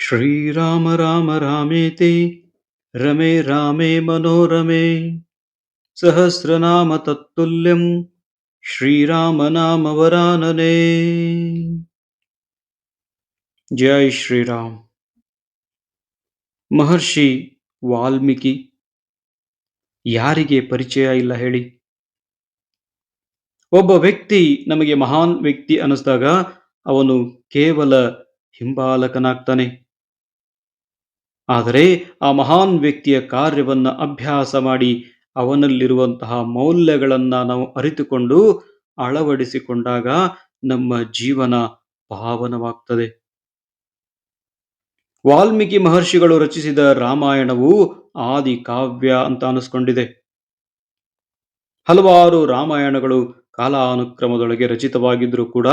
ಶ್ರೀರಾಮ ರಾಮ ರಾಮೇತಿ, ರಮೇ ರಾಮೇ ಮನೋರಮೇ. ಸಹಸ್ರನಾಮ ತತ್ತುಲ್ಯಂ ಶ್ರೀರಾಮನಾಮವರಾನನೇ ಜಯ ಶ್ರೀರಾಮ್. ಮಹರ್ಷಿ ವಾಲ್ಮೀಕಿ, ಯಾರಿಗೆ ಪರಿಚಯ ಇಲ್ಲ ಹೇಳಿ. ಒಬ್ಬ ವ್ಯಕ್ತಿ ನಮಗೆ ಮಹಾನ್ ವ್ಯಕ್ತಿ ಅನ್ನಿಸಿದಾಗ ಅವನು ಕೇವಲ ಹಿಂಬಾಲಕನಾಗ್ತಾನೆ. ಆದರೆ ಆ ಮಹಾನ್ ವ್ಯಕ್ತಿಯ ಕಾರ್ಯವನ್ನ ಅಭ್ಯಾಸ ಮಾಡಿ ಅವನಲ್ಲಿರುವಂತಹ ಮೌಲ್ಯಗಳನ್ನ ನಾವು ಅರಿತುಕೊಂಡು ಅಳವಡಿಸಿಕೊಂಡಾಗ ನಮ್ಮ ಜೀವನ ಪಾವನವಾಗ್ತದೆ. ವಾಲ್ಮೀಕಿ ಮಹರ್ಷಿಗಳು ರಚಿಸಿದ ರಾಮಾಯಣವು ಆದಿ ಕಾವ್ಯ ಅಂತ ಅನಿಸ್ಕೊಂಡಿದೆ. ಹಲವಾರು ರಾಮಾಯಣಗಳು ಕಾಲಾನುಕ್ರಮದೊಳಗೆ ರಚಿತವಾಗಿದ್ರೂ ಕೂಡ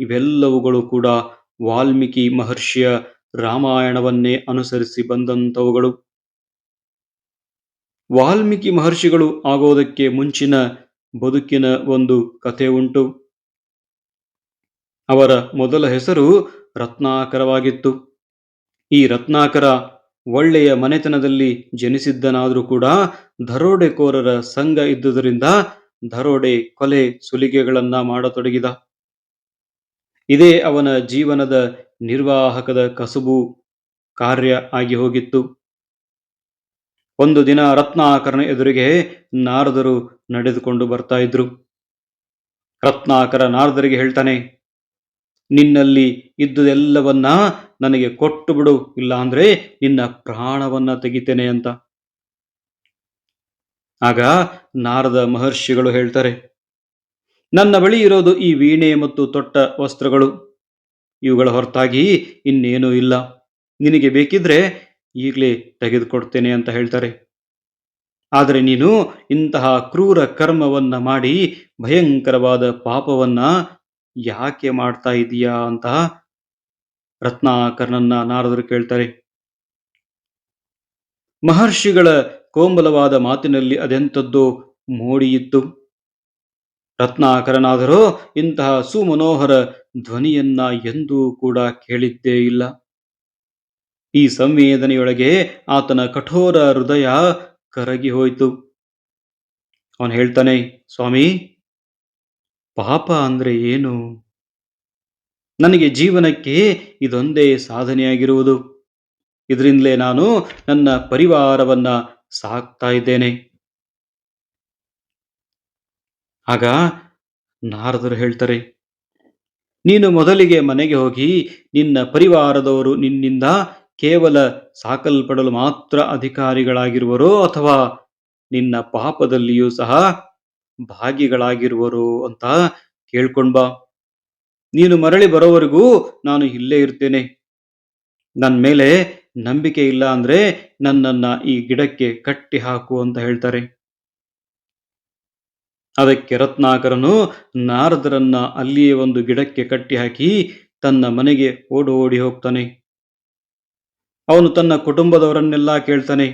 ಇವೆಲ್ಲವುಗಳು ಕೂಡ ವಾಲ್ಮೀಕಿ ಮಹರ್ಷಿಯ ರಾಮಾಯಣವನ್ನೇ ಅನುಸರಿಸಿ ಬಂದಂಥವುಗಳು. ವಾಲ್ಮೀಕಿ ಮಹರ್ಷಿಗಳು ಆಗೋದಕ್ಕೆ ಮುಂಚಿನ ಬದುಕಿನ ಒಂದು ಕಥೆ ಉಂಟು. ಅವರ ಮೊದಲ ಹೆಸರು ರತ್ನಾಕರವಾಗಿತ್ತು. ಈ ರತ್ನಾಕರ ಒಳ್ಳೆಯ ಮನೆತನದಲ್ಲಿ ಜನಿಸಿದ್ದನಾದರೂ ಕೂಡ ದರೋಡೆಕೋರರ ಸಂಘ ಇದ್ದುದರಿಂದ ದರೋಡೆ ಕೊಲೆ ಸುಲಿಗೆಗಳನ್ನ ಮಾಡತೊಡಗಿದ. ಇದೇ ಅವನ ಜೀವನದ ನಿರ್ವಾಹಕದ ಕಸುಬು ಕಾರ್ಯ ಆಗಿ ಹೋಗಿತ್ತು. ಒಂದು ದಿನ ರತ್ನಾಕರನ ಎದುರಿಗೆ ನಾರದರು ನಡೆದುಕೊಂಡು ಬರ್ತಾ ಇದ್ರು. ರತ್ನಾಕರ ನಾರದರಿಗೆ ಹೇಳ್ತಾನೆ, ನಿನ್ನಲ್ಲಿ ಇದ್ದುದೆಲ್ಲವನ್ನ ನನಗೆ ಕೊಟ್ಟು ಬಿಡು ಇಲ್ಲ ಅಂದ್ರೆ ನಿನ್ನ ಪ್ರಾಣವನ್ನ ತೆಗಿತೇನೆ ಅಂತ. ಆಗ ನಾರದ ಮಹರ್ಷಿಗಳು ಹೇಳ್ತಾರೆ, ನನ್ನ ಬಳಿ ಇರೋದು ಈ ವೀಣೆ ಮತ್ತು ತೊಟ್ಟ ವಸ್ತ್ರಗಳು. ಇವುಗಳ ಹೊರತಾಗಿ ಇನ್ನೇನೂ ಇಲ್ಲ. ನಿನಗೆ ಬೇಕಿದ್ರೆ ಈಗಲೇ ತೆಗೆದುಕೊಡ್ತೇನೆ ಅಂತ ಹೇಳ್ತಾರೆ. ಆದರೆ ನೀನು ಇಂತಹ ಕ್ರೂರ ಕರ್ಮವನ್ನ ಮಾಡಿ ಭಯಂಕರವಾದ ಪಾಪವನ್ನ ಯಾಕೆ ಮಾಡ್ತಾ ಇದೀಯಾ ಅಂತ ರತ್ನಾಕರ್ನನ್ನ ನಾರದರು ಕೇಳ್ತಾರೆ. ಮಹರ್ಷಿಗಳ ಕೋಮಲವಾದ ಮಾತಿನಲ್ಲಿ ಅದೆಂಥದ್ದು ಮೋಡಿಯಿತ್ತು. ರತ್ನಾಕರನಾದರೂ ಇಂತಹ ಸುಮನೋಹರ ಧ್ವನಿಯನ್ನ ಎಂದೂ ಕೂಡ ಕೇಳಿದ್ದೇ ಇಲ್ಲ. ಈ ಸಂವೇದನೆಯೊಳಗೆ ಆತನ ಕಠೋರ ಹೃದಯ ಕರಗಿ ಹೋಯಿತು. ಅವನು ಹೇಳ್ತಾನೆ, ಸ್ವಾಮಿ, ಪಾಪ ಅಂದ್ರೆ ಏನು? ನನಗೆ ಜೀವನಕ್ಕೆ ಇದೊಂದೇ ಸಾಧನೆಯಾಗಿರುವುದು. ಇದರಿಂದಲೇ ನಾನು ನನ್ನ ಪರಿವಾರವನ್ನ ಸಾಕ್ತಾ ಇದ್ದೇನೆ. ಆಗ ನಾರದರು ಹೇಳ್ತಾರೆ ನೀನು ಮೊದಲಿಗೆ ಮನೆಗೆ ಹೋಗಿ ನಿನ್ನ ಪರಿವಾರದವರು ನಿನ್ನಿಂದ ಕೇವಲ ಸಾಕಲ್ಪಡಲು ಮಾತ್ರ ಅಧಿಕಾರಿಗಳಾಗಿರುವರೋ ಅಥವಾ ನಿನ್ನ ಪಾಪದಲ್ಲಿಯೂ ಸಹ ಭಾಗಿಗಳಾಗಿರುವರು ಅಂತ ಕೇಳ್ಕೊಂಡ್ಬಾ ನೀನು ಮರಳಿ ಬರೋವರೆಗೂ ನಾನು ಇಲ್ಲೇ ಇರ್ತೇನೆ. ನನ್ನ ಮೇಲೆ ನಂಬಿಕೆ ಇಲ್ಲ ಅಂದ್ರೆ ನನ್ನನ್ನ ಈ ಗಿಡಕ್ಕೆ ಕಟ್ಟಿ ಹಾಕು ಅಂತ ಹೇಳ್ತಾರೆ. ಅದಕ್ಕೆ ರತ್ನಾಕರನು ನಾರದರನ್ನ ಅಲ್ಲಿಯೇ ಒಂದು ಗಿಡಕ್ಕೆ ಕಟ್ಟಿ ಹಾಕಿ ತನ್ನ ಮನೆಗೆ ಓಡೋಡಿ ಹೋಗ್ತಾನೆ. ಅವನು ತನ್ನ ಕುಟುಂಬದವರನ್ನೆಲ್ಲ ಕೇಳ್ತಾನೆ.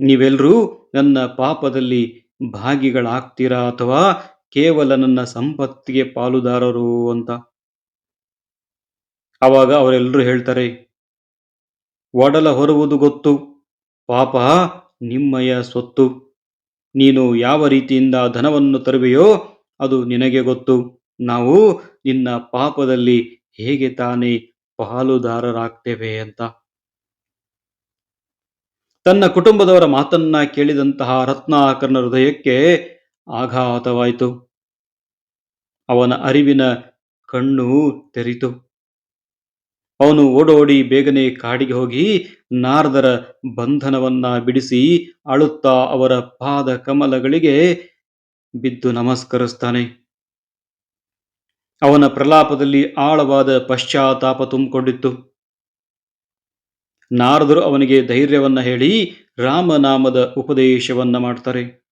ನೀವೆಲ್ಲರೂ ನನ್ನ ಪಾಪದಲ್ಲಿ ಭಾಗಿಗಳಾಗ್ತೀರಾ ಅಥವಾ ಕೇವಲ ನನ್ನ ಸಂಪತ್ತಿಗೆ ಪಾಲುದಾರರು ಅಂತ? ಅವಾಗ ಅವರೆಲ್ಲರೂ ಹೇಳ್ತಾರೆ, ಒಡಲ ಹೊರುವುದು ಗೊತ್ತು, ಪಾಪ ನಿಮ್ಮಯ ಸ್ವತ್ತು. ನೀನು ಯಾವ ರೀತಿಯಿಂದ ಧನವನ್ನು ತರುವೆಯೋ ಅದು ನಿನಗೆ ಗೊತ್ತು. ನಾವು ನಿನ್ನ ಪಾಪದಲ್ಲಿ ಹೇಗೆ ತಾನೇ ಪಾಲುದಾರರಾಗ್ತೇವೆ ಅಂತ. ತನ್ನ ಕುಟುಂಬದವರ ಮಾತನ್ನ ಕೇಳಿದಂತಹ ರತ್ನಾಕರ್ನ ಹೃದಯಕ್ಕೆ ಆಘಾತವಾಯಿತು. ಅವನ ಅರಿವಿನ ಕಣ್ಣು ತೆರಿತು ಅವನು ಓಡೋಡಿ ಬೇಗನೆ ಕಾಡಿಗೆ ಹೋಗಿ ನಾರದರ ಬಂಧನವನ್ನ ಬಿಡಿಸಿ ಅಳುತ್ತಾ ಅವರ ಪಾದ ಕಮಲಗಳಿಗೆ ಬಿದ್ದು ನಮಸ್ಕರಿಸ್ತಾನೆ. ಅವನ ಪ್ರಲಾಪದಲ್ಲಿ ಆಳವಾದ ಪಶ್ಚಾತ್ತಾಪ ತುಂಬಿಕೊಂಡಿತ್ತು. ನಾರದರು ಅವನಿಗೆ ಧೈರ್ಯವನ್ನ ಹೇಳಿ ರಾಮನಾಮದ ಉಪದೇಶವನ್ನ ಮಾಡ್ತಾರೆ.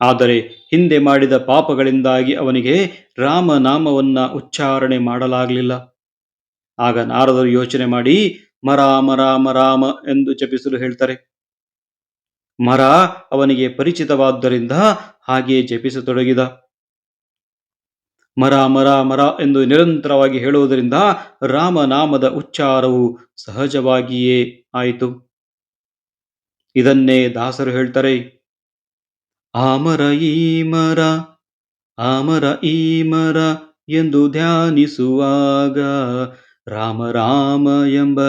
ಆದರೆ ಹಿಂದೆ ಮಾಡಿದ ಪಾಪಗಳಿಂದಾಗಿ ಅವನಿಗೆ ರಾಮನಾಮವನ್ನ ಉಚ್ಚಾರಣೆ ಮಾಡಲಾಗಲಿಲ್ಲ. ಆಗ ನಾರದರು ಯೋಚನೆ ಮಾಡಿ, ಮರ ಮರ, ಮರಾಮ ಎಂದು ಜಪಿಸಲು ಹೇಳ್ತಾರೆ. ಮರ ಅವನಿಗೆ ಪರಿಚಿತವಾದ್ದರಿಂದ ಹಾಗೆಯೇ ಜಪಿಸತೊಡಗಿದ. ಮರ ಮರ ಮರ ಎಂದು ನಿರಂತರವಾಗಿ ಹೇಳುವುದರಿಂದ ರಾಮನಾಮದ ಉಚ್ಚಾರವು ಸಹಜವಾಗಿಯೇ ಆಯಿತು. ಇದನ್ನೇ ದಾಸರು ಹೇಳ್ತಾರೆ. ಆಮರ ಈ ಮರ ಆಮರ ಈ ಮರ ಎಂದು ಧ್ಯಾನಿಸುವಾಗ ರಾಮ ರಾಮ ಎಂಬ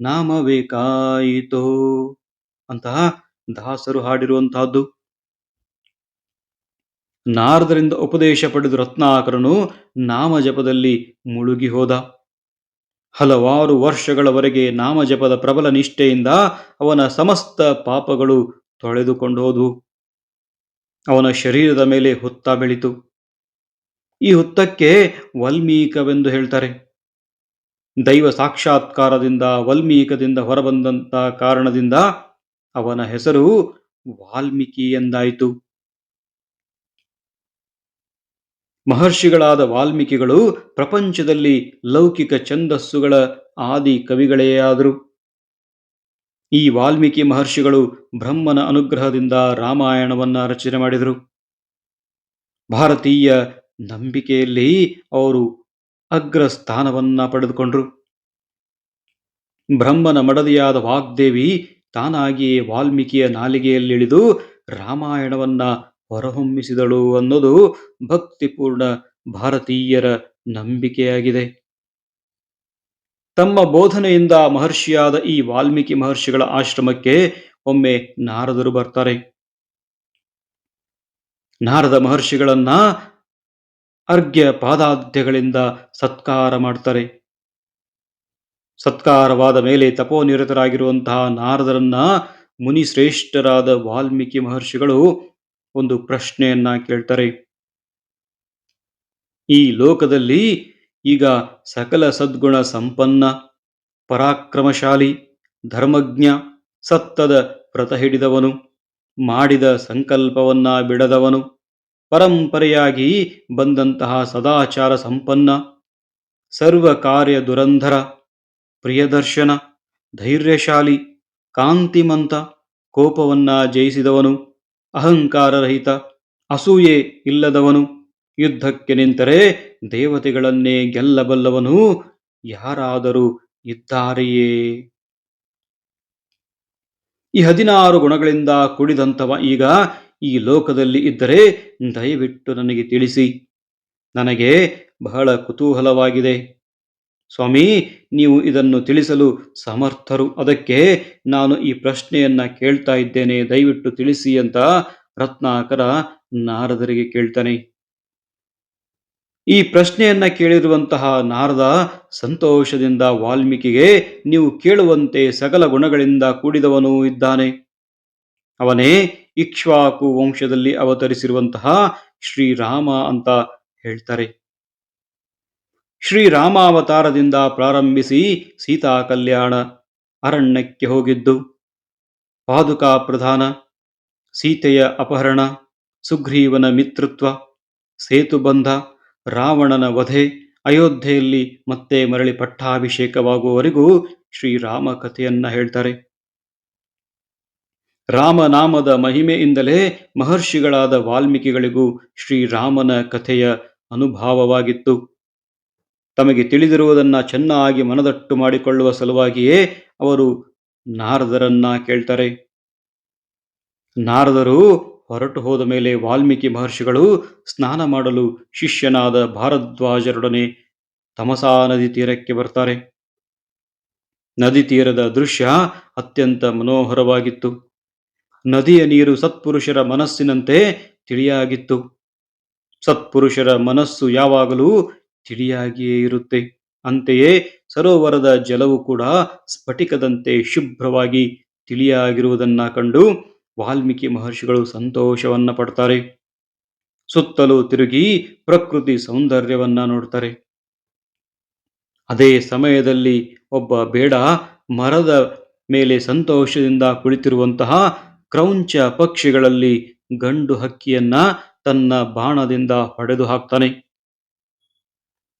ನಾಮವೇ ಕಾಯಿತೋ. ಅಂತಹ ದಾಸರು ಹಾಡಿರುವಂತಹದ್ದು ನಾರದರಿಂದ ಉಪದೇಶ ಪಡೆದು ರತ್ನಾಕರನು ನಾಮಜಪದಲ್ಲಿ ಮುಳುಗಿ ಹೋದ. ಹಲವಾರು ವರ್ಷಗಳವರೆಗೆ ನಾಮಜಪದ ಪ್ರಬಲ ನಿಷ್ಠೆಯಿಂದ ಅವನ ಸಮಸ್ತ ಪಾಪಗಳು ತೊಳೆದುಕೊಂಡು ಹೋದವು. ಅವನ ಶರೀರದ ಮೇಲೆ ಹುತ್ತ ಬೆಳಿತು. ಈ ಹುತ್ತಕ್ಕೆ ವಲ್ಮೀಕವೆಂದು ಹೇಳ್ತಾರೆ. ದೈವ ಸಾಕ್ಷಾತ್ಕಾರದಿಂದ ವಾಲ್ಮೀಕದಿಂದ ಹೊರಬಂದಂತ ಕಾರಣದಿಂದ ಅವನ ಹೆಸರು ವಾಲ್ಮೀಕಿ ಎಂದಾಯಿತು. ಮಹರ್ಷಿಗಳಾದ ವಾಲ್ಮೀಕಿಗಳು ಪ್ರಪಂಚದಲ್ಲಿ ಲೌಕಿಕ ಛಂದಸ್ಸುಗಳ ಆದಿ ಕವಿಗಳೇ ಆದರು. ಈ ವಾಲ್ಮೀಕಿ ಮಹರ್ಷಿಗಳು ಬ್ರಹ್ಮನ ಅನುಗ್ರಹದಿಂದ ರಾಮಾಯಣವನ್ನ ರಚನೆ ಮಾಡಿದರು. ಭಾರತೀಯ ನಂಬಿಕೆಯಲ್ಲಿ ಅವರು ಅಗ್ರ ಸ್ಥಾನವನ್ನ ಪಡೆದುಕೊಂಡ್ರು. ಬ್ರಹ್ಮನ ಮಡದಿಯಾದ ವಾಗ್ದೇವಿ ತಾನಾಗಿಯೇ ವಾಲ್ಮೀಕಿಯ ನಾಲಿಗೆಯಲ್ಲಿಳಿದು ರಾಮಾಯಣವನ್ನ ಹೊರಹೊಮ್ಮಿಸಿದಳು ಅನ್ನೋದು ಭಕ್ತಿಪೂರ್ಣ ಭಾರತೀಯರ ನಂಬಿಕೆಯಾಗಿದೆ. ತಮ್ಮ ಬೋಧನೆಯಿಂದ ಮಹರ್ಷಿಯಾದ ಈ ವಾಲ್ಮೀಕಿ ಮಹರ್ಷಿಗಳ ಆಶ್ರಮಕ್ಕೆ ಒಮ್ಮೆ ನಾರದರು ಬರ್ತಾರೆ. ನಾರದ ಮಹರ್ಷಿಗಳನ್ನ ಅರ್ಘ್ಯ ಪಾದಾದ್ಯಗಳಿಂದ ಸತ್ಕಾರ ಮಾಡ್ತಾರೆ. ಸತ್ಕಾರವಾದ ಮೇಲೆ ತಪೋನಿರತರಾಗಿರುವಂತಹ ನಾರದರನ್ನ ಮುನಿ ಶ್ರೇಷ್ಠರಾದ ವಾಲ್ಮೀಕಿ ಮಹರ್ಷಿಗಳು ಒಂದು ಪ್ರಶ್ನೆಯನ್ನ ಕೇಳ್ತಾರೆ. ಈ ಲೋಕದಲ್ಲಿ ಈಗ ಸಕಲ ಸದ್ಗುಣ ಸಂಪನ್ನ, ಪರಾಕ್ರಮಶಾಲಿ, ಧರ್ಮಜ್ಞ, ಸತ್ತದ ವ್ರತ ಹಿಡಿದವನು, ಮಾಡಿದ ಸಂಕಲ್ಪವನ್ನ ಬಿಡದವನು. ಪರಂಪರೆಯಾಗಿ ಬಂದಂತಹ ಸದಾಚಾರ ಸಂಪನ್ನ, ಸರ್ವ ಕಾರ್ಯ ದುರಂಧರ, ಪ್ರಿಯದರ್ಶನ, ಧೈರ್ಯಶಾಲಿ, ಕಾಂತಿಮಂತ, ಕೋಪವನ್ನ ಜಯಿಸಿದವನು ಅಹಂಕಾರರಹಿತ ಅಸೂಯೆ ಇಲ್ಲದವನು, ಯುದ್ಧಕ್ಕೆ ನಿಂತರೆ ದೇವತೆಗಳನ್ನೇ ಗೆಲ್ಲಬಲ್ಲವನು ಯಾರಾದರೂ ಇದ್ದಾರೆಯೇ? ಈ ಹದಿನಾರು ಗುಣಗಳಿಂದ ಕೂಡಿದಂತವ ಈಗ ಈ ಲೋಕದಲ್ಲಿ ಇದ್ದರೆ ದಯವಿಟ್ಟು ನನಗೆ ತಿಳಿಸಿ. ನನಗೆ ಬಹಳ ಕುತೂಹಲವಾಗಿದೆ. ಸ್ವಾಮಿ, ನೀವು ಇದನ್ನು ತಿಳಿಸಲು ಸಮರ್ಥರು. ಅದಕ್ಕೆ ನಾನು ಈ ಪ್ರಶ್ನೆಯನ್ನ ಕೇಳ್ತಾ ಇದ್ದೇನೆ. ದಯವಿಟ್ಟು ತಿಳಿಸಿ ಅಂತ ರತ್ನಾಕರ ನಾರದರಿಗೆ ಕೇಳ್ತಾನೆ. ಈ ಪ್ರಶ್ನೆಯನ್ನ ಕೇಳಿರುವಂತಹ ನಾರದ ಸಂತೋಷದಿಂದ ವಾಲ್ಮೀಕಿಗೆ ನೀವು ಕೇಳುವಂತೆ ಸಕಲ ಗುಣಗಳಿಂದ ಕೂಡಿದವನು ಇದ್ದಾನೆ. ಅವನೇ ಇಕ್ಷ್ವಾಕು ವಂಶದಲ್ಲಿ ಅವತರಿಸಿರುವಂತಹ ಶ್ರೀರಾಮ ಅಂತ ಹೇಳ್ತಾರೆ. ಶ್ರೀರಾಮಾವತಾರದಿಂದ ಪ್ರಾರಂಭಿಸಿ ಸೀತಾ ಕಲ್ಯಾಣ ಅರಣ್ಯಕ್ಕೆ ಹೋಗಿದ್ದು, ಪಾದುಕಾ ಪ್ರಧಾನ, ಸೀತೆಯ ಅಪಹರಣ, ಸುಗ್ರೀವನ ಮಿತ್ರತ್ವ, ಸೇತುಬಂಧ, ರಾವಣನ ವಧೆ, ಅಯೋಧ್ಯೆಯಲ್ಲಿ ಮತ್ತೆ ಮರಳಿ ಪಟ್ಟಾಭಿಷೇಕವಾಗುವವರೆಗೂ ಶ್ರೀರಾಮ ಕಥೆಯನ್ನ ಹೇಳ್ತಾರೆ. ರಾಮನಾಮದ ಮಹಿಮೆಯಿಂದಲೇ ಮಹರ್ಷಿಗಳಾದ ವಾಲ್ಮೀಕಿಗಳಿಗೂ ಶ್ರೀರಾಮನ ಕಥೆಯ ಅನುಭಾವವಾಗಿತ್ತು. ತಮಗೆ ತಿಳಿದಿರುವುದನ್ನು ಚೆನ್ನಾಗಿ ಮನದಟ್ಟು ಮಾಡಿಕೊಳ್ಳುವ ಸಲುವಾಗಿಯೇ ಅವರು ನಾರದರನ್ನ ಕೇಳ್ತಾರೆ. ನಾರದರು ಹೊರಟು ಹೋದ ಮೇಲೆ ವಾಲ್ಮೀಕಿ ಮಹರ್ಷಿಗಳು ಸ್ನಾನ ಮಾಡಲು ಶಿಷ್ಯನಾದ ಭಾರದ್ವಾಜರೊಡನೆ ತಮಸಾ ನದಿ ತೀರಕ್ಕೆ ಬರ್ತಾರೆ. ನದಿ ತೀರದ ದೃಶ್ಯ ಅತ್ಯಂತ ಮನೋಹರವಾಗಿತ್ತು. ನದಿಯ ನೀರು ಸತ್ಪುರುಷರ ಮನಸ್ಸಿನಂತೆ ತಿಳಿಯಾಗಿತ್ತು. ಸತ್ಪುರುಷರ ಮನಸ್ಸು ಯಾವಾಗಲೂ ತಿಳಿಯಾಗಿಯೇ ಇರುತ್ತೆ. ಅಂತೆಯೇ ಸರೋವರದ ಜಲವು ಕೂಡ ಸ್ಫಟಿಕದಂತೆ ಶುಭ್ರವಾಗಿ ತಿಳಿಯಾಗಿರುವುದನ್ನ ಕಂಡು ವಾಲ್ಮೀಕಿ ಮಹರ್ಷಿಗಳು ಸಂತೋಷವನ್ನ ಪಡ್ತಾರೆ. ಸುತ್ತಲೂ ತಿರುಗಿ ಪ್ರಕೃತಿ ಸೌಂದರ್ಯವನ್ನ ನೋಡ್ತಾರೆ. ಅದೇ ಸಮಯದಲ್ಲಿ ಒಬ್ಬ ಬೇಡ ಮರದ ಮೇಲೆ ಸಂತೋಷದಿಂದ ಕುಳಿತಿರುವಂತಹ ಕ್ರೌಂಚ ಪಕ್ಷಿಗಳಲ್ಲಿ ಗಂಡು ಹಕ್ಕಿಯನ್ನ ತನ್ನ ಬಾಣದಿಂದ ಹೊಡೆದು ಹಾಕ್ತಾನೆ.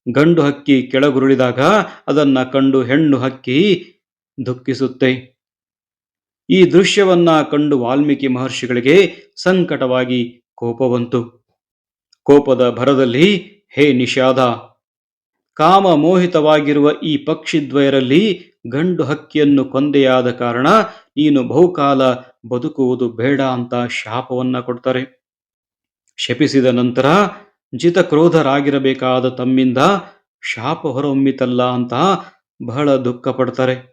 ಗಂಡು ಹಕ್ಕಿ ಕೆಳಗುರುಳಿದಾಗ ಅದನ್ನ ಕಂಡು ಹೆಣ್ಣು ಹಕ್ಕಿ ದುಃಖಿಸುತ್ತೆ. ಈ ದೃಶ್ಯವನ್ನ ಕಂಡು ವಾಲ್ಮೀಕಿ ಮಹರ್ಷಿಗಳಿಗೆ ಸಂಕಟವಾಗಿ ಕೋಪವಂತು ಕೋಪದ ಭರದಲ್ಲಿ, ಹೇ ನಿಷಾದ! ಕಾಮ ಮೋಹಿತವಾಗಿರುವ ಈ ಪಕ್ಷಿದ್ವಯರಲ್ಲಿ ಗಂಡು ಹಕ್ಕಿಯನ್ನು ಕೊಂದೆಯಾದ ಕಾರಣ ನೀನು ಬಹುಕಾಲ ಬದುಕುವುದು ಬೇಡ ಅಂತ ಶಾಪವನ್ನ ಕೊಡ್ತಾರೆ. ಶಪಿಸಿದ ನಂತರ ಜಿತಕ್ರೋಧರಾಗಿರಬೇಕಾದ ತಮ್ಮಿಂದ ಶಾಪ ಹೊರಹೊಮ್ಮಿತಲ್ಲ ಅಂತ ಬಹಳ ದುಃಖ ಪಡ್ತಾರೆ.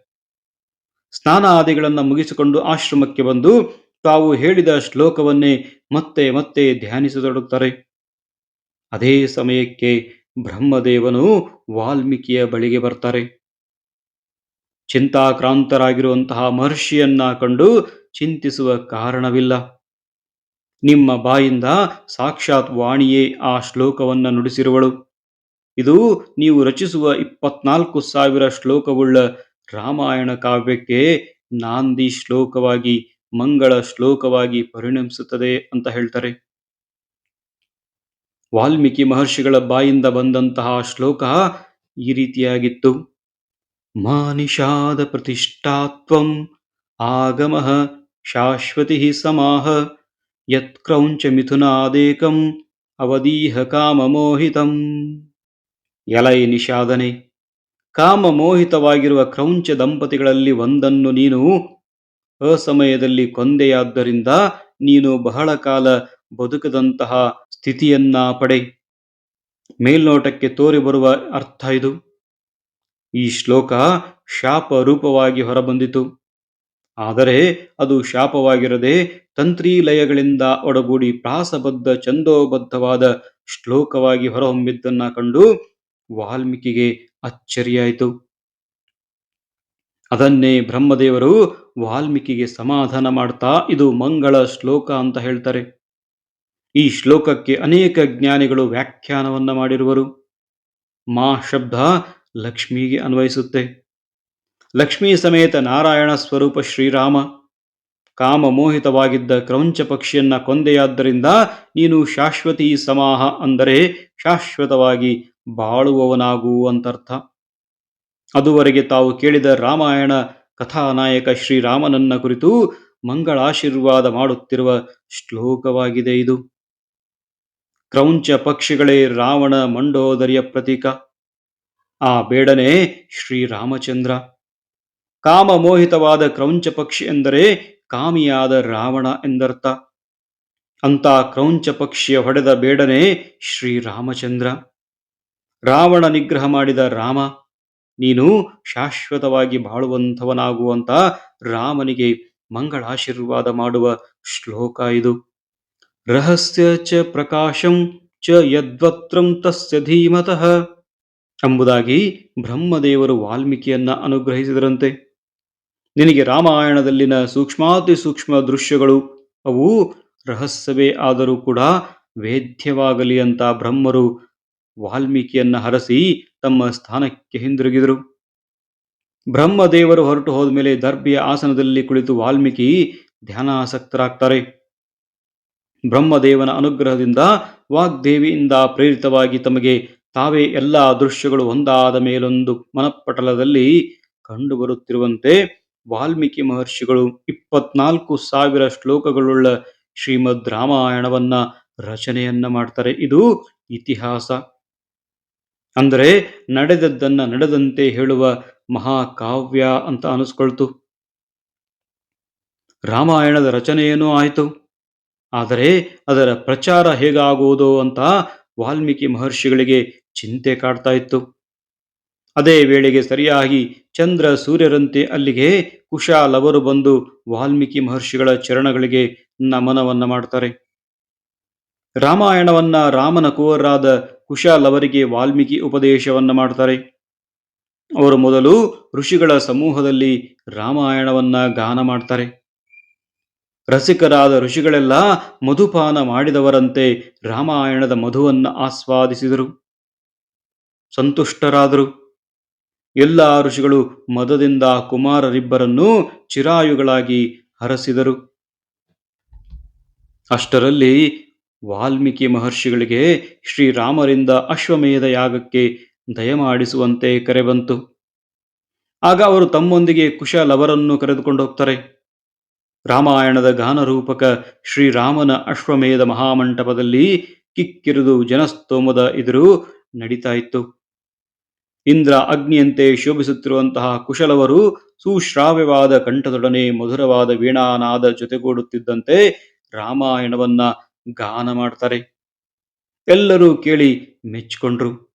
ಸ್ನಾನ ಆದಿಗಳನ್ನು ಮುಗಿಸಿಕೊಂಡು ಆಶ್ರಮಕ್ಕೆ ಬಂದು ತಾವು ಹೇಳಿದ ಶ್ಲೋಕವನ್ನೇ ಮತ್ತೆ ಮತ್ತೆ ಧ್ಯಾನಿಸತೊಡಗುತ್ತಾರೆ ಅದೇ ಸಮಯಕ್ಕೆ ಬ್ರಹ್ಮದೇವನು ವಾಲ್ಮೀಕಿಯ ಬಳಿಗೆ ಬರ್ತಾರೆ. ಚಿಂತಾಕ್ರಾಂತರಾಗಿರುವಂತಹ ಮಹರ್ಷಿಯನ್ನ ಕಂಡು ಚಿಂತಿಸುವ ಕಾರಣವಿಲ್ಲ. ನಿಮ್ಮ ಬಾಯಿಂದ ಸಾಕ್ಷಾತ್ ವಾಣಿಯೇ ಆ ಶ್ಲೋಕವನ್ನ ನುಡಿಸಿರುವಳು. ಇದು ನೀವು ರಚಿಸುವ ಇಪ್ಪತ್ನಾಲ್ಕು ಸಾವಿರ ಶ್ಲೋಕವುಳ್ಳ ರಾಮಾಯಣ ಕಾವ್ಯಕ್ಕೆ ನಾಂದಿ ಶ್ಲೋಕವಾಗಿ, ಮಂಗಳ ಶ್ಲೋಕವಾಗಿ ಪರಿಣಮಿಸುತ್ತದೆ ಅಂತ ಹೇಳ್ತಾರೆ. ವಾಲ್ಮೀಕಿ ಮಹರ್ಷಿಗಳ ಬಾಯಿಂದ ಬಂದಂತಹ ಶ್ಲೋಕ ಈ ರೀತಿಯಾಗಿತ್ತು. ಮಾನಿಷಾದ ಪ್ರತಿಷ್ಠಾತ್ವಂ ಆಗಮಃ ಶಾಶ್ವತಿ ಸಮಾಹ ಯತ್ಕ್ರೌಂಚ ಮಿಥುನಾದೇಕಂ ಅವದೀಹ ಕಾಮಮೋಹಿತಂ ಎಲೈ ನಿಷಾದನೆ ಕಾಮಮೋಹಿತವಾಗಿರುವ ಕ್ರೌಂಚ ದಂಪತಿಗಳಲ್ಲಿ ಒಂದನ್ನು ನೀನು ಅಸಮಯದಲ್ಲಿ ಕೊಂದೆಯಾದ್ದರಿಂದ ನೀನು ಬಹಳ ಕಾಲ ಬದುಕದಂತಹ ಸ್ಥಿತಿಯನ್ನ ಪಡೆ ಮೇಲ್ನೋಟಕ್ಕೆ ತೋರಿ ಬರುವ ಅರ್ಥ ಇದು. ಈ ಶ್ಲೋಕ ಶಾಪ ರೂಪವಾಗಿ ಹೊರಬಂದಿತು. ಆದರೆ ಅದು ಶಾಪವಾಗಿರದೆ ತಂತ್ರಿ ಲಯಗಳಿಂದ ಒಡಗೂಡಿ ಪ್ರಾಸಬದ್ಧ ಚಂದೋಬದ್ಧವಾದ ಶ್ಲೋಕವಾಗಿ ಹೊರಹೊಮ್ಮಿದ್ದನ್ನ ಕಂಡು ವಾಲ್ಮೀಕಿಗೆ ಅಚ್ಚರಿಯಾಯಿತು. ಅದನ್ನೇ ಬ್ರಹ್ಮದೇವರು ವಾಲ್ಮೀಕಿಗೆ ಸಮಾಧಾನ ಮಾಡ್ತಾ ಇದು ಮಂಗಳ ಶ್ಲೋಕ ಅಂತ ಹೇಳ್ತಾರೆ. ಈ ಶ್ಲೋಕಕ್ಕೆ ಅನೇಕ ಜ್ಞಾನಿಗಳು ವ್ಯಾಖ್ಯಾನವನ್ನ ಮಾಡಿರುವರು. ಮಾ ಶಬ್ದ ಲಕ್ಷ್ಮಿಗೆ ಅನ್ವಯಿಸುತ್ತೆ. ಲಕ್ಷ್ಮೀ ಸಮೇತ ನಾರಾಯಣ ಸ್ವರೂಪ ಶ್ರೀರಾಮ, ಕಾಮ ಮೋಹಿತವಾಗಿದ್ದ ಕ್ರೌಂಚ ಪಕ್ಷಿಯನ್ನ ಕೊಂದೆಯಾದ್ದರಿಂದ ನೀನು ಶಾಶ್ವತಿ ಸಮಾಹ ಅಂದರೆ ಶಾಶ್ವತವಾಗಿ ಬಾಳುವವನಾಗು ಅಂತರ್ಥ. ಅದುವರೆಗೆ ತಾವು ಕೇಳಿದ ರಾಮಾಯಣ ಕಥಾನಾಯಕ ಶ್ರೀರಾಮನನ್ನ ಕುರಿತು ಮಂಗಳಾಶೀರ್ವಾದ ಮಾಡುತ್ತಿರುವ ಶ್ಲೋಕವಾಗಿದೆ ಇದು. ಕ್ರೌಂಚ ಪಕ್ಷಿಗಳೇ ರಾವಣ ಮಂಡೋದರಿಯ ಪ್ರತೀಕ. ಆ ಬೇಡನೆ ಶ್ರೀರಾಮಚಂದ್ರ. ಕಾಮಮೋಹಿತವಾದ ಕ್ರೌಂಚ ಪಕ್ಷಿ ಎಂದರೆ ಕಾಮಿಯಾದ ರಾವಣ ಎಂದರ್ಥ. ಅಂತ ಕ್ರೌಂಚ ಪಕ್ಷಿಯ ಹೊಡೆದ ಬೇಡನೆ ಶ್ರೀರಾಮಚಂದ್ರ. ರಾವಣ ನಿಗ್ರಹ ಮಾಡಿದ ರಾಮ, ನೀನು ಶಾಶ್ವತವಾಗಿ ಬಾಳುವಂಥವನಾಗುವಂತ ರಾಮನಿಗೆ ಮಂಗಳಾಶೀರ್ವಾದ ಮಾಡುವ ಶ್ಲೋಕ ಇದು. ರಹಸ್ಯ ಚ ಪ್ರಕಾಶಂ ಚ ಯದ್ವತ್ರಂ ತಸ್ಯ ಧೀಮತಃ. ಎಂಬುದಾಗಿ ಬ್ರಹ್ಮದೇವರು ವಾಲ್ಮೀಕಿಯನ್ನ ಅನುಗ್ರಹಿಸಿದರಂತೆ. ನಿನಗೆ ರಾಮಾಯಣದಲ್ಲಿನ ಸೂಕ್ಷ್ಮಾತಿ ಸೂಕ್ಷ್ಮ ದೃಶ್ಯಗಳು, ಅವು ರಹಸ್ಯವೇ ಆದರೂ ಕೂಡ ವೇದ್ಯವಾಗಲಿ ಅಂತ ಬ್ರಹ್ಮರು ವಾಲ್ಮೀಕಿಯನ್ನ ಹರಸಿ ತಮ್ಮ ಸ್ಥಾನಕ್ಕೆ ಹಿಂದಿರುಗಿದರು. ಬ್ರಹ್ಮದೇವರು ಹೊರಟು ಹೋದ್ಮೇಲೆ ದರ್ಬಿಯ ಆಸನದಲ್ಲಿ ಕುಳಿತು ವಾಲ್ಮೀಕಿ ಧ್ಯಾನಾಸಕ್ತರಾಗ್ತಾರೆ. ಬ್ರಹ್ಮದೇವನ ಅನುಗ್ರಹದಿಂದ ವಾಗ್ದೇವಿಯಿಂದ ಪ್ರೇರಿತವಾಗಿ ತಮಗೆ ತಾವೇ ಎಲ್ಲ ದೃಶ್ಯಗಳು ಒಂದಾದ ಮೇಲೊಂದು ಮನಪಟಲದಲ್ಲಿ ಕಂಡುಬರುತ್ತಿರುವಂತೆ ವಾಲ್ಮೀಕಿ ಮಹರ್ಷಿಗಳು ಇಪ್ಪತ್ನಾಲ್ಕು ಸಾವಿರ ಶ್ಲೋಕಗಳುಳ್ಳ ಶ್ರೀಮದ್ ರಾಮಾಯಣವನ್ನ ರಚನೆಯನ್ನ ಮಾಡ್ತಾರೆ. ಇದು ಇತಿಹಾಸ. ಅಂದರೆ ನಡೆದದ್ದನ್ನ ನಡೆದಂತೆ ಹೇಳುವ ಮಹಾಕಾವ್ಯ ಅಂತ ಅನಿಸ್ಕೊಳ್ತು. ರಾಮಾಯಣದ ರಚನೆಯೇನೂ ಆಯಿತು. ಆದರೆ ಅದರ ಪ್ರಚಾರ ಹೇಗಾಗುವುದು ಅಂತ ವಾಲ್ಮೀಕಿ ಮಹರ್ಷಿಗಳಿಗೆ ಚಿಂತೆ ಕಾಡ್ತಾ ಇತ್ತು. ಅದೇ ವೇಳೆಗೆ ಸರಿಯಾಗಿ ಚಂದ್ರ ಸೂರ್ಯರಂತೆ ಅಲ್ಲಿಗೆ ಕುಶಾಲವರು ಬಂದು ವಾಲ್ಮೀಕಿ ಮಹರ್ಷಿಗಳ ಚರಣಗಳಿಗೆ ನಮನವನ್ನ ಮಾಡ್ತಾರೆ. ರಾಮಾಯಣವನ್ನ ರಾಮನ ಕುವರಾದ ಕುಶಾಲವರಿಗೆ ವಾಲ್ಮೀಕಿ ಉಪದೇಶವನ್ನ ಮಾಡ್ತಾರೆ. ಅವರು ಮೊದಲು ಋಷಿಗಳ ಸಮೂಹದಲ್ಲಿ ರಾಮಾಯಣವನ್ನ ಗಾನ ಮಾಡ್ತಾರೆ. ರಸಿಕರಾದ ಋಷಿಗಳೆಲ್ಲ ಮಧುಪಾನ ಮಾಡಿದವರಂತೆ ರಾಮಾಯಣದ ಮಧುವನ್ನ ಆಸ್ವಾದಿಸಿದರು. ಸಂತುಷ್ಟರಾದರು. ಎಲ್ಲ ಋಷಿಗಳು ಮದದಿಂದ ಕುಮಾರರಿಬ್ಬರನ್ನೂ ಚಿರಾಯುಗಳಾಗಿ ಹರಸಿದರು. ಅಷ್ಟರಲ್ಲಿ ವಾಲ್ಮೀಕಿ ಮಹರ್ಷಿಗಳಿಗೆ ಶ್ರೀರಾಮರಿಂದ ಅಶ್ವಮೇಧ ಯಾಗಕ್ಕೆ ದಯಮಾಡಿಸುವಂತೆ ಕರೆ ಬಂತು. ಆಗ ಅವರು ತಮ್ಮೊಂದಿಗೆ ಕುಶಲವರನ್ನು ಕರೆದುಕೊಂಡು ಹೋಗ್ತಾರೆ. ರಾಮಾಯಣದ ಗಾನರೂಪಕ ಶ್ರೀರಾಮನ ಅಶ್ವಮೇಧ ಮಹಾಮಂಟಪದಲ್ಲಿ ಕಿಕ್ಕಿರಿದು ಜನಸ್ತೋಮದ ಎದುರು ನಡೀತಾ ಇತ್ತು. ಇಂದ್ರ ಅಗ್ನಿಯಂತೆ ಶೋಭಿಸುತ್ತಿರುವಂತಹ ಕುಶಲವರು ಸುಶ್ರಾವ್ಯವಾದ ಕಂಠದೊಡನೆ ಮಧುರವಾದ ವೀಣಾನಾದ ಜೊತೆಗೂಡುತ್ತಿದ್ದಂತೆ ರಾಮಾಯಣವನ್ನ ಗಾನ ಮಾಡ್ತಾರೆ. ಎಲ್ಲರೂ ಕೇಳಿ ಮೆಚ್ಚಿಕೊಂಡ್ರು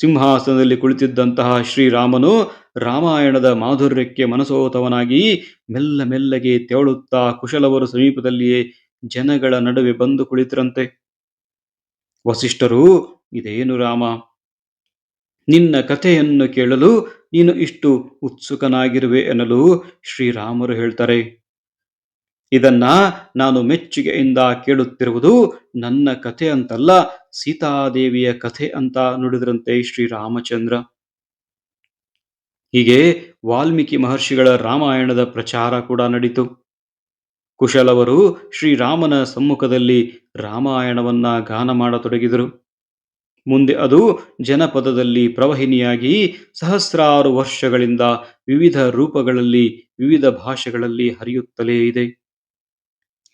ಸಿಂಹಾಸನದಲ್ಲಿ ಕುಳಿತಿದ್ದಂತಹ ಶ್ರೀರಾಮನು ರಾಮಾಯಣದ ಮಾಧುರ್ಯಕ್ಕೆ ಮನಸೋತವನಾಗಿ ಮೆಲ್ಲ ಮೆಲ್ಲಗೆ ತೆವಳುತ್ತಾ ಕುಶಲವರು ಸಮೀಪದಲ್ಲಿಯೇ ಜನಗಳ ನಡುವೆ ಬಂದು ಕುಳಿತರಂತೆ. ವಸಿಷ್ಠರು, ಇದೇನು ರಾಮ? ನಿನ್ನ ಕಥೆಯನ್ನು ಕೇಳಲು ನೀನು ಇಷ್ಟು ಉತ್ಸುಕನಾಗಿರುವೆ ಎನ್ನಲು ಶ್ರೀರಾಮರು ಹೇಳ್ತಾರೆ. ಇದನ್ನ ನಾನು ಮೆಚ್ಚುಗೆಯಿಂದ ಕೇಳುತ್ತಿರುವುದು ನನ್ನ ಕಥೆ ಅಂತಲ್ಲ, ಸೀತಾದೇವಿಯ ಕಥೆ ಅಂತ ನುಡಿದ್ರಂತೆ ಶ್ರೀರಾಮಚಂದ್ರ. ಹೀಗೆ ವಾಲ್ಮೀಕಿ ಮಹರ್ಷಿಗಳ ರಾಮಾಯಣದ ಪ್ರಚಾರ ಕೂಡ ನಡೀತು. ಕುಶಲವರು ಶ್ರೀರಾಮನ ಸಮ್ಮುಖದಲ್ಲಿ ರಾಮಾಯಣವನ್ನ ಗಾನ ಮಾಡತೊಡಗಿದರು. ಮುಂದೆ ಅದು ಜನಪದದಲ್ಲಿ ಪ್ರವಹಿನಿಯಾಗಿ ಸಹಸ್ರಾರು ವರ್ಷಗಳಿಂದ ವಿವಿಧ ರೂಪಗಳಲ್ಲಿ, ವಿವಿಧ ಭಾಷೆಗಳಲ್ಲಿ ಹರಿಯುತ್ತಲೇ ಇದೆ.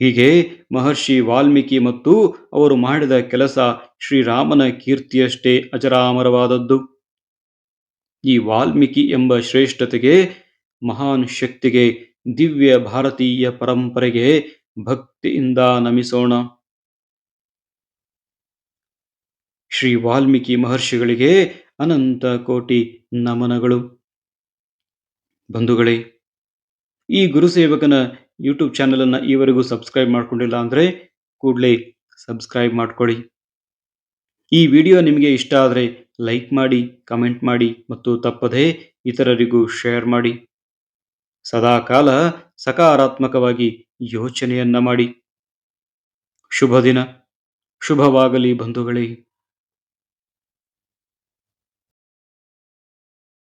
ಹೀಗೆ ಮಹರ್ಷಿ ವಾಲ್ಮೀಕಿ ಮತ್ತು ಅವರು ಮಾಡಿದ ಕೆಲಸ ಶ್ರೀರಾಮನ ಕೀರ್ತಿಯಷ್ಟೇ ಅಜರಾಮರವಾದದ್ದು. ಈ ವಾಲ್ಮೀಕಿ ಎಂಬ ಶ್ರೇಷ್ಠತೆಗೆ, ಮಹಾನ್ ಶಕ್ತಿಗೆ, ದಿವ್ಯ ಭಾರತೀಯ ಪರಂಪರೆಗೆ ಭಕ್ತಿಯಿಂದ ನಮಿಸೋಣ. ಶ್ರೀ ವಾಲ್ಮೀಕಿ ಮಹರ್ಷಿಗಳಿಗೆ ಅನಂತ ಕೋಟಿ ನಮನಗಳು. ಬಂಧುಗಳೇ, ಈ ಗುರುಸೇವಕನ ಯೂಟ್ಯೂಬ್ ಚಾನಲನ್ನು ಈವರೆಗೂ ಸಬ್ಸ್ಕ್ರೈಬ್ ಮಾಡ್ಕೊಂಡಿಲ್ಲ ಅಂದರೆ ಕೂಡಲೇ ಸಬ್ಸ್ಕ್ರೈಬ್ ಮಾಡ್ಕೊಳ್ಳಿ. ಈ ವಿಡಿಯೋ ನಿಮಗೆ ಇಷ್ಟ ಆದರೆ ಲೈಕ್ ಮಾಡಿ, ಕಮೆಂಟ್ ಮಾಡಿ ಮತ್ತು ತಪ್ಪದೇ ಇತರರಿಗೂ ಶೇರ್ ಮಾಡಿ. ಸದಾಕಾಲ ಸಕಾರಾತ್ಮಕವಾಗಿ ಯೋಚನೆಯನ್ನ ಮಾಡಿ. ಶುಭ ದಿನ. ಶುಭವಾಗಲಿ ಬಂಧುಗಳೇ.